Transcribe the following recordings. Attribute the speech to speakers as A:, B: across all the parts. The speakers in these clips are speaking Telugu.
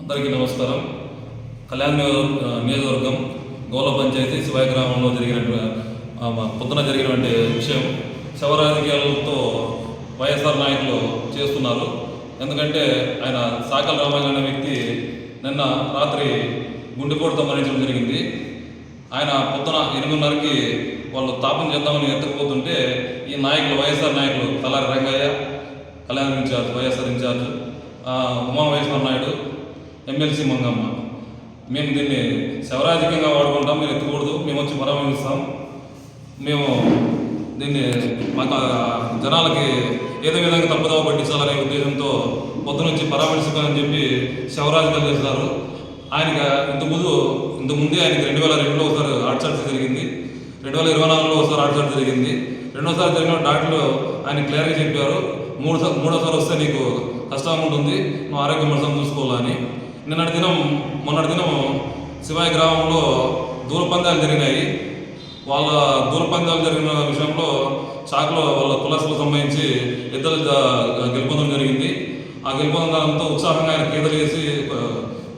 A: అందరికీ నమస్కారం. కళ్యాణ్ నియోజకవర్గం గోల పంచాయతీ శివాయి గ్రామంలో జరిగినటువంటి పొద్దున జరిగినటువంటి విషయం శవ రాజకీయాలతో వైఎస్ఆర్ నాయకులు చేస్తున్నారు. ఎందుకంటే ఆయన సాకల రామయ్య అనే వ్యక్తి నిన్న రాత్రి గుండెపోటుతో మరణించడం జరిగింది. ఆయన పొద్దున ఎనిమిదిన్నరకి వాళ్ళు తాపం చేద్దామని ఎత్తుకుపోతుంటే ఈ నాయకులు వైఎస్ఆర్ నాయకులు Talari Rangaiah Kalyan in charge YSR in charge Uma Umamaheswara Naidu MLC Mangamma. మేము దీన్ని శవరాజకీయంగా వాడుకుంటాం మీరు ఎత్తకూడదు మేము వచ్చి పరామర్శిస్తాం. మేము దీన్ని మాకు జనాలకి ఏదో విధంగా తప్పుదవ పట్టించాలనే ఉద్దేశంతో పొద్దు నుంచి చెప్పి శవరాజకీయాలు చేస్తారు ఆయనకి ఇంతకుముందు ఇంతకుముందే ఆయనకి రెండు వేల రెండులో ఒకసారి హార్ట్ సర్జరీ జరిగింది. రెండు వేల ఇరవై నాలుగులో ఒకసారి హార్ట్ సర్జరీ జరిగింది. రెండోసారి జరిగిన డాక్టర్లు ఆయన క్లియర్గా చెప్పారు. మూడు మూడోసారి వస్తే నీకు కష్టంగా ఉంటుంది. నువ్వు ఆరోగ్యం మొత్తం చూసుకోవాలని. నిన్నటి దినం మొన్నటి దినం శివాయి గ్రామంలో దూరపందాలు జరిగినాయి. వాళ్ళ దూరపందాలు జరిగిన విషయంలో చాకులో వాళ్ళ కులాసులకు సంబంధించి ఇద్దరు గెలుపొందడం జరిగింది. ఆ గెలుపొందడంతో ఉత్సాహంగా ఆయన కేకలు వేసి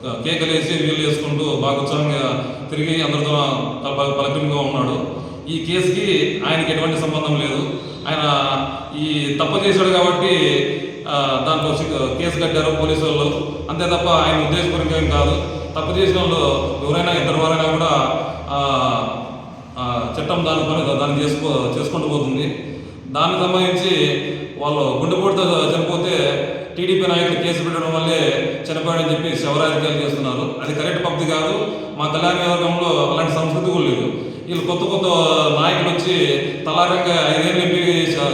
A: కేకలు వేసి వీళ్ళు వేసుకుంటూ బాగా ఉత్సాహంగా తిరిగి అందరితో పల- పలకరింపుగా ఉన్నాడు. ఈ కేసుకి ఆయనకి ఎటువంటి సంబంధం లేదు. ఆయన ఈ తప్పు చేశాడు కాబట్టి ఆ, కేసు కట్టారు పోలీసు వాళ్ళు అంతే తప్ప ఆయన ఉద్దేశపూర్వకం కాదు. తప్పు చేసిన వాళ్ళు ఎవరైనా ఇద్దరు వారైనా కూడా చట్టం దాని పని దాన్ని చేసుకో చేసుకుంటూ పోతుంది. దానికి సంబంధించి వాళ్ళు గుండెపోటుతో చనిపోతే టీడీపీ నాయకులు కేసు పెట్టడం వల్లే చనిపోయాడని చెప్పి శవరాజకీయాలు చేస్తున్నారు. అది కరెక్ట్ పద్ధతి కాదు. మా కళ్యాణ నియోజకవర్గంలో అలాంటి సంస్కృతి కూడా లేదు. వీళ్ళు కొత్త కొత్త నాయకులు వచ్చి తలారంగా ఐదేళ్ళు ఎంపీ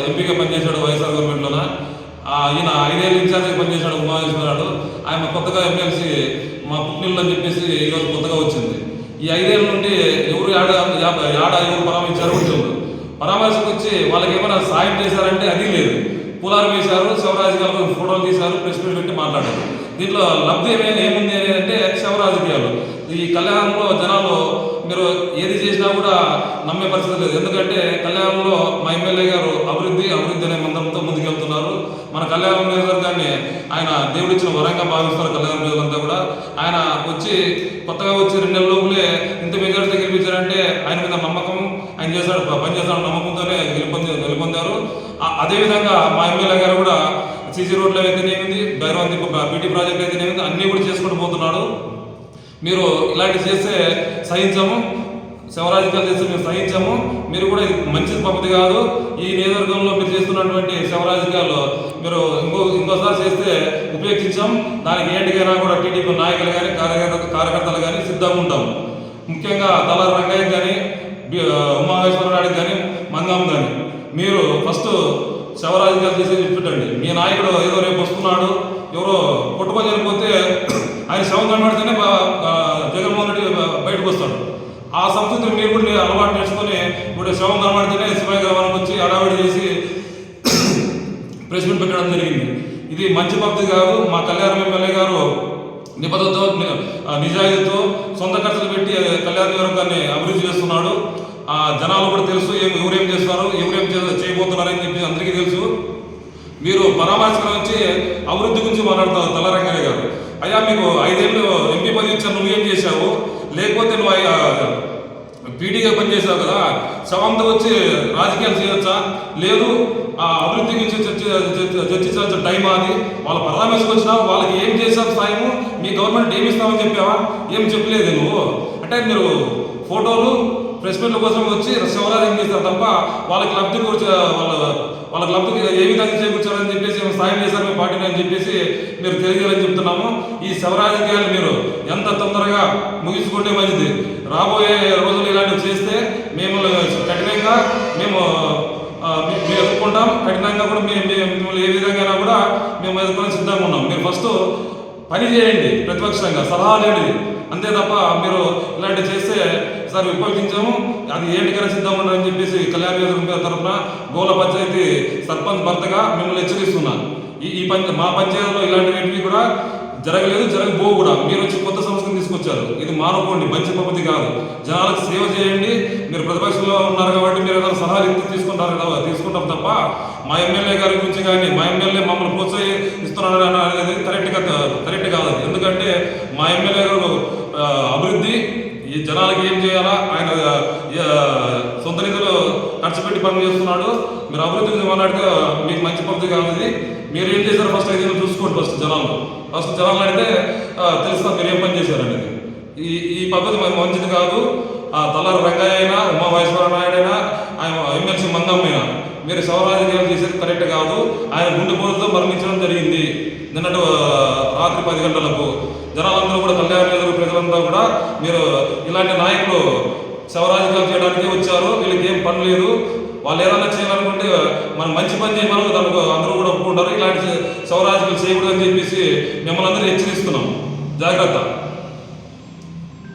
A: ఎంపీగా పనిచేశాడు వైఎస్ఆర్ గవర్నమెంట్లోనా? ఈయన ఐదేళ్ళు ఇన్ఛార్జ్గా పనిచేశాడు ఉమావేశ్వరాడు ఆయన కొత్తగా ఎమ్మెల్సీ మా పుట్టినిల్లు అని చెప్పేసి ఈరోజు కొత్తగా వచ్చింది. ఈ ఐదేళ్ళ నుండి ఎవరు ఆడ ఏడ ఆడ ఎవరు పరామర్శించారు కూడా తెలియదు పరామర్శకు వచ్చి వాళ్ళకి ఏమైనా సాయం చేశారంటే అది లేదు. పూలారు వేశారు గారు ఫోటోలు తీశారు ప్రెస్ మీట్ పెట్టి మాట్లాడారు. దీంట్లో లబ్ధి ఏమైనా ఏముంది అని అంటే శివరాజకీయాలు. ఈ కళ్యాణంలో జనాలు మీరు ఏది చేసినా కూడా నమ్మే పరిస్థితి లేదు. ఎందుకంటే కళ్యాణంలో మా ఎమ్మెల్యే గారు అభివృద్ధి అభివృద్ధి అనే మంత్రంతో ముందుకెళ్తున్నారు. మన కళ్యాణం నియోజకవర్గాన్ని ఆయన దేవుడిచ్చిన వరంగా భావిస్తారు కళ్యాణం నియోజకవర్గంతా కూడా. ఆయన వచ్చి కొత్తగా వచ్చి రెండు నెలల లోపలే ఇంత మెజార్టీ గెలిపించారంటే ఆయన మీద నమ్మకం ఆయన చేశాడు పనిచేస్తాడు నమ్మకంతోనే గెలుపొంది గెలుపొందారు. అదేవిధంగా మా ఎమ్మెల్యే గారు కూడా సీసీ రోడ్లు అయితేనేమింది భైరవంతి బీటీ ప్రాజెక్ట్ అయితేనేమింది అన్నీ కూడా చేసుకుంటూ పోతున్నాడు. మీరు ఇలాంటి చేస్తే సహించము. శవరాజకాలు చేస్తే మేము సహించము. మీరు కూడా ఇది మంచి పద్ధతి కాదు. ఈ నియోజకవర్గంలో మీరు చేస్తున్నటువంటి శవరాజకాలు మీరు ఇంకో ఇంకోసారి చేస్తే ఉపేక్షించాం. దానికి ఏంటికైనా కూడా టీడీపీ నాయకులు కానీ కార్యకర్త కార్యకర్తలు కానీ సిద్ధంగా ఉంటాం. ముఖ్యంగా తల రంగయ్య కానీ ఉమామేశ్వరరాడికి కానీ మంగం కానీ మీరు ఫస్ట్ శవరాజకాలు చేసే పెట్టండి మీ నాయకుడు ఏదో రేపు వస్తున్నాడు. ఎవరో కొట్టుకొని చనిపోతే ఆయన శవం కనబడితేనే జగన్మోహన్ రెడ్డి బయటకు వస్తాడు. ఆ సంస్కృతిని మీరు కూడా అలవాటు నేర్చుకొని ఇప్పుడు శవం కనబడితేనే శివాయి గ్రామానికి వచ్చి అడావిడి చేసి ప్రెస్ మీట్ పెట్టడం జరిగింది. ఇది మంచి పద్ధతి కాదు. మా కళ్యాణం ఎమ్మెల్యే గారు నిబద్ధతో నిజాయితీతో సొంత ఖర్చులు పెట్టి కళ్యాణ నియోజకవర్గాన్ని అభివృద్ధి చేస్తున్నాడు. ఆ జనాలు కూడా తెలుసు ఏం ఎవరేం చేస్తున్నారు ఎవరేం చేయబోతున్నారని చెప్పి అందరికీ తెలుసు. మీరు పరామర్శకులు నుంచి అభివృద్ధి గురించి మాట్లాడతారు తలరంగ అయ్యా మీకు ఐదేళ్ళు ఎంపీ పదవి ఇచ్చారు నువ్వేం చేశావు? లేకపోతే నువ్వు అయ్యా పీడీగా పనిచేసావు కదా సవంతో వచ్చి రాజకీయాలు చేయొచ్చా? లేదు ఆ అభివృద్ధి గురించి చర్చ చర్చించాల్సిన టైం అది? వాళ్ళ పరామర్శకు వచ్చినావు వాళ్ళకి ఏం చేసావు సాయము? మీ గవర్నమెంట్ ఏమి ఇస్తామని చెప్పావా? ఏం చెప్పలేదు నువ్వు. అంటే మీరు ఫోటోలు ప్రెస్ మీట్ల కోసం వచ్చి శివరాజం చేస్తారు తప్ప వాళ్ళకి లబ్ధి కూర్చో వాళ్ళ వాళ్ళకి లబ్ధి ఏ విధంగా చేకూర్చారని చెప్పేసి మేము సాయం చేశారు మేము పార్టీని అని చెప్పేసి మీరు తెలియజేయాలని చెప్తున్నాము. ఈ శవరాజకీయాలు మీరు ఎంత తొందరగా ముగించుకుంటే మంచిది. రాబోయే రోజులు ఇలాంటివి చేస్తే మేము కఠినంగా మేము మేము ఎదుర్కొంటాం. కఠినంగా కూడా మేము మేము- మిమ్మల్ని ఏ విధంగా కూడా మేము ఎదుర్కొని సిద్ధంగా ఉన్నాం. మీరు ఫస్ట్ పని చేయండి ప్రతిపక్షంగా సలహా ఇవ్వండి అంతే తప్ప మీరు ఇలాంటివి చేస్తే సార్ విపక్షించాము అది ఏంటికైనా సిద్ధంగా చెప్పేసి కళ్యాణ నియోజకవర్గం తరఫున గోల పంచాయతీ సర్పంచ్ భర్తగా మిమ్మల్ని హెచ్చరిస్తున్నాను. ఈ ఈ పంచ మా పంచాయతీలో ఇలాంటివి కూడా జరగలేదు జరగబో కూడా. మీరు వచ్చి కొత్త సంస్కృతి తీసుకొచ్చారు. ఇది మానుకోండి మంచి పద్ధతి కాదు. జనాలకు సేవ చేయండి. మీరు ప్రతిపక్షంలో ఉన్నారు కాబట్టి మీరు ఏదైనా సలహాలు ఎందుకు తీసుకుంటారు కదా. తీసుకుంటాం తప్ప మా ఎమ్మెల్యే గారి గురించి కానీ మా ఎమ్మెల్యే మమ్మల్ని ప్రోత్సహిస్తున్నాడు అనేది కరెక్ట్గా కరెక్ట్ కాదు. ఎందుకంటే మా ఎమ్మెల్యే గారు అభివృద్ధి ఈ జనాలకి ఏం చేయాలా? ఆయన సొంత నిధులు ఖర్చు పెట్టి పనులు చేస్తున్నాడు. మీరు అభివృద్ధి గురించి మాట్లాడితే మీకు మంచి పద్ధతి కాదు మీరు ఏం చేశారు ఫస్ట్ ఐదు చూసుకోండి ఫస్ట్ జనాలు ఫస్ట్ జనాలు అయితే ఆ, మీరు ఏం పని చేశారనేది ఈ ఈ పద్ధతి మరి మంచిది కాదు. ఆ తలారి రంగయ్య అయినా ఉమా మహేశ్వర నాయుడు అయినా ఆయన ఎమ్మెల్సీ మందమ్మైనా మీరు శవరాజకీయాలు చేసేది కరెక్ట్ కాదు. ఆయన గుండెపోటుతో మరణించడం జరిగింది. నిన్నటి రాత్రి పది గంటలకు. జనాలందరూ కూడా కళ్యాణ నియోజకవర్గ ప్రజలంతా కూడా మీరు ఇలాంటి నాయకులు శవరాజకీయాలు చేయడానికి వచ్చారు. వీళ్ళకి ఏం పని లేదు. వాళ్ళు ఏదైనా చేయాలనుకుంటే మనం మంచి పని చేయమని దానికి అందరూ కూడా ఒప్పుకుంటారు. ఇలాంటి శవరాజకీయాలు చేయకూడదని చెప్పేసి మిమ్మల్ని అందరూ హెచ్చరిస్తున్నాం. జాగ్రత్త.